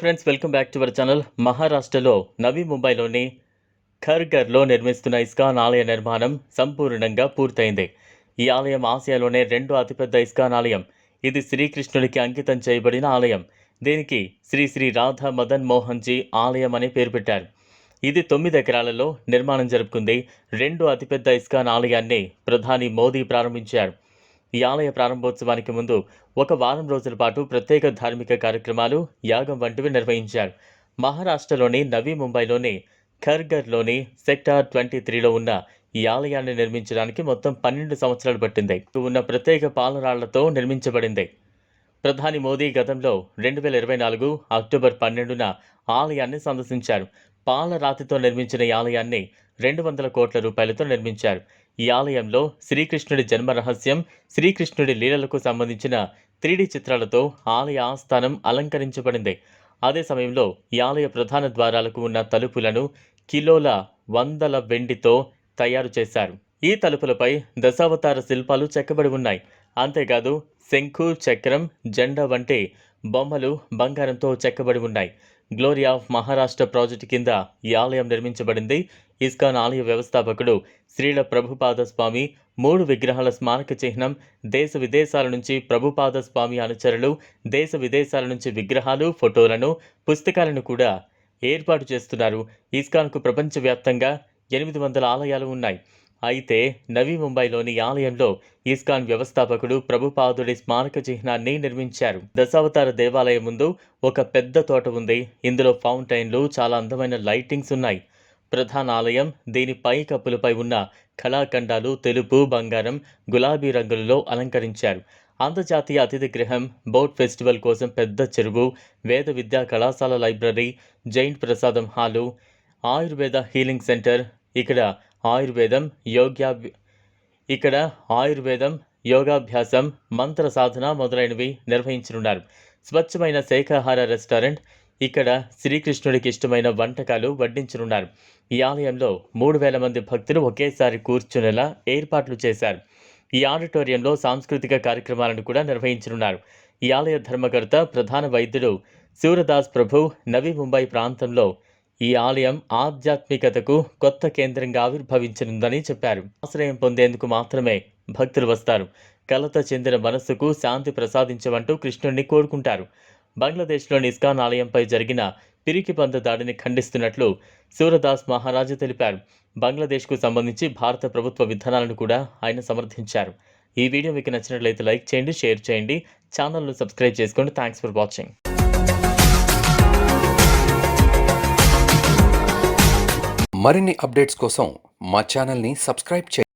Friends welcome back to our channel మహారాష్ట్రలో నవీ ముంబైలోని ఖర్గర్లో నిర్మిస్తున్న ఇస్కాన్ ఆలయ నిర్మాణం సంపూర్ణంగా పూర్తయింది. ఈ ఆలయం ఆసియాలోనే రెండో అతిపెద్ద ఇస్కాన్ ఆలయం. ఇది శ్రీకృష్ణుడికి అంకితం చేయబడిన ఆలయం. దీనికి శ్రీ శ్రీ రాధా మదన్ మోహన్ జీ ఆలయం అని పేరు పెట్టారు. ఇది తొమ్మిది ఎకరాలలో నిర్మాణం జరుపుకుంది. రెండు అతిపెద్ద ఇస్కాన్ ఆలయాన్ని ప్రధాని మోదీ ప్రారంభించారు. ఈ ఆలయ ప్రారంభోత్సవానికి ముందు ఒక వారం రోజుల పాటు ప్రత్యేక ధార్మిక కార్యక్రమాలు యాగం వంటివి నిర్వహించారు. మహారాష్ట్రలోని నవీ ముంబైలోని ఖర్గర్లోని సెక్టార్ ట్వంటీ త్రీలో ఉన్న ఈ ఆలయాన్ని నిర్మించడానికి మొత్తం పన్నెండు సంవత్సరాలు పట్టింది. ఉన్న ప్రత్యేక పాలరాళ్ళతో నిర్మించబడింది. ప్రధాని మోదీ గతంలో రెండు వేల ఇరవై నాలుగు అక్టోబర్ పన్నెండున ఆలయాన్ని సందర్శించారు. పాలరాతితో నిర్మించిన ఈ ఆలయాన్ని రెండు వందల కోట్ల రూపాయలతో నిర్మించారు. ఈ ఆలయంలో శ్రీకృష్ణుడి జన్మ రహస్యం శ్రీకృష్ణుడి లీలలకు సంబంధించిన త్రీడీ చిత్రాలతో ఆలయ ఆస్థానం అలంకరించబడింది. అదే సమయంలో ఈ ఆలయ ప్రధాన ద్వారాలకు ఉన్న తలుపులను కిలోల వందల వెండితో తయారు చేశారు. ఈ తలుపులపై దశావతార శిల్పాలు చెక్కబడి ఉన్నాయి. అంతేకాదు శంఖు చక్రం జెండా వంటి బొమ్మలు బంగారంతో చెక్కబడి ఉన్నాయి. గ్లోరీ ఆఫ్ మహారాష్ట్ర ప్రాజెక్టు కింద ఈ ఆలయం నిర్మించబడింది. ఇస్కాన్ ఆలయ వ్యవస్థాపకుడు శ్రీల ప్రభుపాద స్వామి మూడు విగ్రహాల స్మారక చిహ్నం దేశ విదేశాల నుంచి ప్రభుపాద స్వామి అనుచరులు దేశ విదేశాల నుంచి విగ్రహాలు ఫోటోలను పుస్తకాలను కూడా ఏర్పాటు చేస్తున్నారు. ఇస్కాన్కు ప్రపంచవ్యాప్తంగా ఎనిమిది వందల ఆలయాలు ఉన్నాయి. అయితే నవీ ముంబైలోని ఆలయంలో ఇస్కాన్ వ్యవస్థాపకుడు ప్రభుపాదుడి స్మారక చిహ్నాన్ని నిర్మించారు. దశావతార దేవాలయం ముందు ఒక పెద్ద తోట ఉంది. ఇందులో ఫౌంటైన్లు చాలా అందమైన లైటింగ్స్ ఉన్నాయి. ప్రధాన ఆలయం దీని పై కప్పులపై ఉన్న కళాఖండాలు తెలుపు బంగారం గులాబీ రంగులలో అలంకరించారు. అంతర్జాతీయ అతిథి గృహం బోట్ ఫెస్టివల్ కోసం పెద్ద చెరువు వేద విద్యా కళాశాల library giant prasadam hall Ayurveda healing centre ఇక్కడ ఆయుర్వేదం యోగ్యా ఇక్కడ ఆయుర్వేదం యోగాభ్యాసం మంత్ర సాధన మొదలైనవి నిర్వహించనున్నారు. స్వచ్ఛమైన శాఖాహార రెస్టారెంట్ ఇక్కడ శ్రీకృష్ణుడికి ఇష్టమైన వంటకాలు వడ్డించనున్నారు. ఈ ఆలయంలో మూడు వేల మంది భక్తులు ఒకేసారి కూర్చునేలా ఏర్పాట్లు చేశారు. ఈ ఆడిటోరియంలో సాంస్కృతిక కార్యక్రమాలను కూడా నిర్వహించనున్నారు. ఈ ఆలయ ధర్మకర్త ప్రధాన వైద్యుడు శివరదాస్ ప్రభు నవీ ముంబై ప్రాంతంలో ఈ ఆలయం ఆధ్యాత్మికతకు కొత్త కేంద్రంగా ఆవిర్భవించనుందని చెప్పారు. ఆశ్రయం పొందేందుకు మాత్రమే భక్తులు వస్తారు. కలత చెందిన మనస్సుకు శాంతి ప్రసాదించమంటూ కృష్ణుణ్ణి కోరుకుంటారు. బంగ్లాదేశ్లోని ఇస్కాన్ ఆలయంపై జరిగిన పిరికి పంద దాడిని ఖండిస్తున్నట్లు సూరదాస్ మహారాజు తెలిపారు. బంగ్లాదేశ్కు సంబంధించి భారత ప్రభుత్వ విధానాలను కూడా ఆయన సమర్థించారు. ఈ వీడియో మీకు నచ్చినట్లయితే లైక్ చేయండి షేర్ చేయండి. ఛానల్ను సబ్స్క్రైబ్ చేసుకోండి. Thanks for watching. మరిన్ని అప్డేట్స్ కోసం మా ఛానల్ని సబ్స్క్రైబ్ చేయండి.